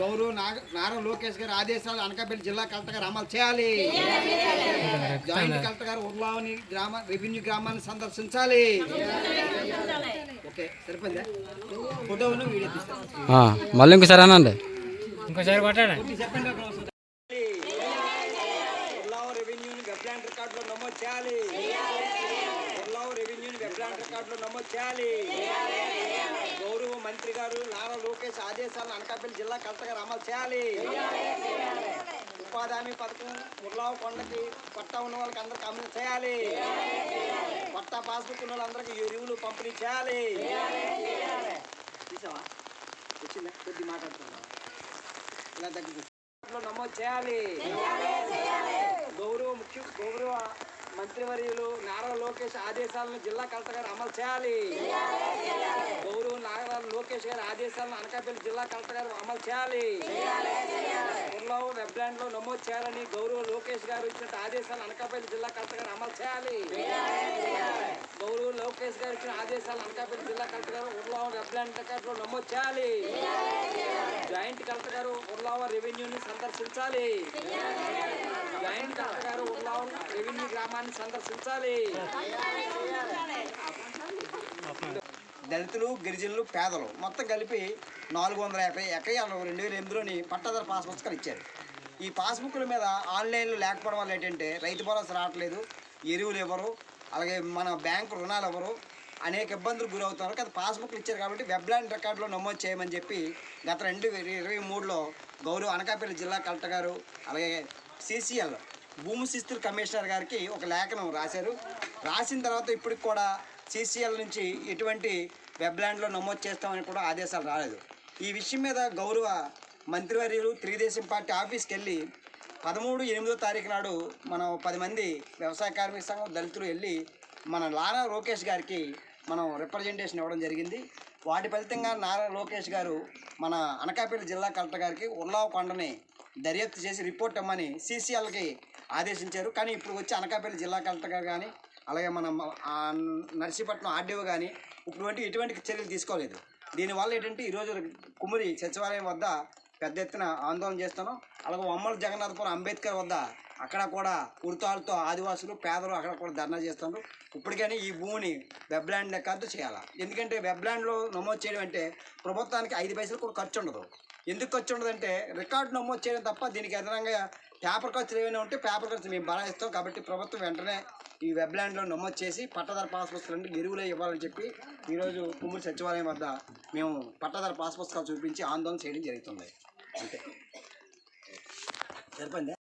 గౌరవ నాగ- నారా లోకేష్ గారి ఆదేశాలు అనకాపల్లి జిల్లా కలెక్టర్ గారు అమలు చేయాలి. జాయింట్ కలెక్టర్ గారు ఉర్లావని గ్రామ రెవెన్యూ గ్రామాన్ని సందర్శించాలి. ఓకే సరిపోయిందా? ఫోటోను వీడియో తీస్తాను. ఆ, మళ్ళీ ఇంకోసారి అనండి ఇంకోసారి కొట్టాడు. చెప్పండి రెవెన్యూని వెబ్లాండ్ రికార్డులో నమోదు చేయాలి. ఉర్లావ రెవెన్యూని వెబ్లాండ్ రికార్డులో నమోదు చేయాలి. మంత్రి గారు నారా లోకేష్ ఆదేశాలను అనకాపల్లి జిల్లా కలెక్టర్ అమలు చేయాలి. ఉపాధి హామీ పథకం ఉర్లావ కొండకి పట్టా ఉన్న వాళ్ళకి అందరికి అమలు చేయాలి. పట్టా పాస్బుక్ ఉన్న వాళ్ళందరికీ ఎరువులు పంపిణీ చేయాలి. చూసావా? వచ్చిందా? కొద్ది మాట్లాడుతున్నా ఇలా దగ్గర నమోదు చేయాలి. గౌరవ ముఖ్య గౌరవ మంత్రివర్యులు నారా లోకేష్ ఆదేశాలను జిల్లా కలెక్టర్ గారు అమలు చేయాలి. లోకేష్ గారి ఆదేశాలను అనకాపల్లి జిల్లా కలెక్టర్ గారు అమలు చేయాలి. ఊర్లో వెబ్లాండ్లో నమోదు చేయాలని గౌరవ లోకేష్ గారు ఇచ్చిన ఆదేశాలు అనకాపల్లి జిల్లా కలెక్టర్ గారు అమలు చేయాలి. గౌరవ లోకేష్ గారు ఇచ్చిన ఆదేశాలు అనకాపల్లి జిల్లా కలెక్టర్ గారు ఊర్లో వెబ్లాండ్ రికార్డులో నమోదు చేయాలి. జాయింట్ కలెక్టర్ గారు ఉర్లావ రెవెన్యూని సందర్శించాలి. జాయింట్ కలెక్టర్ గారు ఉర్లావ రెవెన్యూ గ్రామాన్ని సందర్శించాలి. దళితులు గిరిజనులు పేదలు మొత్తం కలిపి నాలుగు వందల యాభై ఎకయాలు రెండు వేల ఎనిమిదిలోని పట్టాదారు పాస్ పుస్తకాలు ఇచ్చారు. ఈ పాస్బుక్ల మీద ఆన్లైన్లో లేకపోవడం వల్ల ఏంటంటే రైతు భరోసా రావట్లేదు ఎరువులు ఇవ్వరు అలాగే మన బ్యాంకు రుణాలు ఇవ్వరు అనేక ఇబ్బందులు గురవుతున్నారు. కదా పాస్బుక్లు ఇచ్చారు కాబట్టి వెబ్లాండ్ రికార్డులో నమోదు చేయమని చెప్పి గత రెండు వేల ఇరవై మూడులో గౌరవ అనకాపల్లి జిల్లా కలెక్టర్ గారు అలాగే సీసీఎల్ భూమి శిస్తుల కమిషనర్ గారికి ఒక లేఖనం రాశారు. రాసిన తర్వాత ఇప్పటికి కూడా సీసీఎల్ నుంచి ఎటువంటి వెబ్లాండ్లో నమోదు చేస్తామని కూడా ఆదేశాలు రాలేదు. ఈ విషయం మీద గౌరవ మంత్రివర్యులు తెలుగుదేశం పార్టీ ఆఫీస్కి వెళ్ళి పదమూడు ఎనిమిదో తారీఖు నాడు మనం పది మంది వ్యవసాయ కార్మిక సంఘం దళితులు వెళ్ళి మన నారా లోకేష్ గారికి మనం రిప్రజెంటేషన్ ఇవ్వడం జరిగింది. వాటి ఫలితంగా నారా లోకేష్ గారు మన అనకాపల్లి జిల్లా కలెక్టర్ గారికి ఉల్లావ కొండని దర్యాప్తు చేసి రిపోర్ట్ ఇమ్మని సీసీఎల్కి ఆదేశించారు. కానీ ఇప్పుడు వచ్చి అనకాపల్లి జిల్లా కలెక్టర్ గారు కానీ అలాగే మన నర్సీపట్నం ఆర్డీఓ కానీ ఇటువంటి ఎటువంటి చర్యలు తీసుకోలేదు. దీనివల్ల ఏంటంటే ఈరోజు కుమ్మరి సచివాలయం వద్ద పెద్ద ఎత్తున ఆందోళన చేస్తున్నాం. అలాగే వమ్మల జగన్నాథపురం అంబేద్కర్ వద్ద అక్కడ కూడా కుర్తాలతో ఆదివాసులు పేదలు అక్కడ కూడా ధర్నా చేస్తున్నారు ఇప్పటికైనా ఈ భూమిని వెబ్లాండ్ లెక్కతో చేయాలి? ఎందుకంటే వెబ్లాండ్లో నమోదు చేయడం అంటే ప్రభుత్వానికి ఐదు పైసలు కూడా ఖర్చు ఉండదు. ఎందుకు ఖర్చు ఉండదంటే రికార్డు నమోదు చేయడం తప్ప దీనికి అదనంగా పేపర్ ఖర్చులు ఏమైనా ఉంటే పేపర్ ఖర్చు మేము భరాయిస్తాం కాబట్టి ప్రభుత్వం వెంటనే ఈ వెబ్లాండ్లో నమోదు చేసి పట్టదార పాస్ పుస్తకాలు ఎరువులే ఇవ్వాలని చెప్పి ఈరోజు కుమ్మూరు సచివాలయం వద్ద మేము పట్టదార పాస్ పుస్తకాలు చూపించి ఆందోళన చేయడం జరుగుతుంది. అంతే. సరిపోయిందా?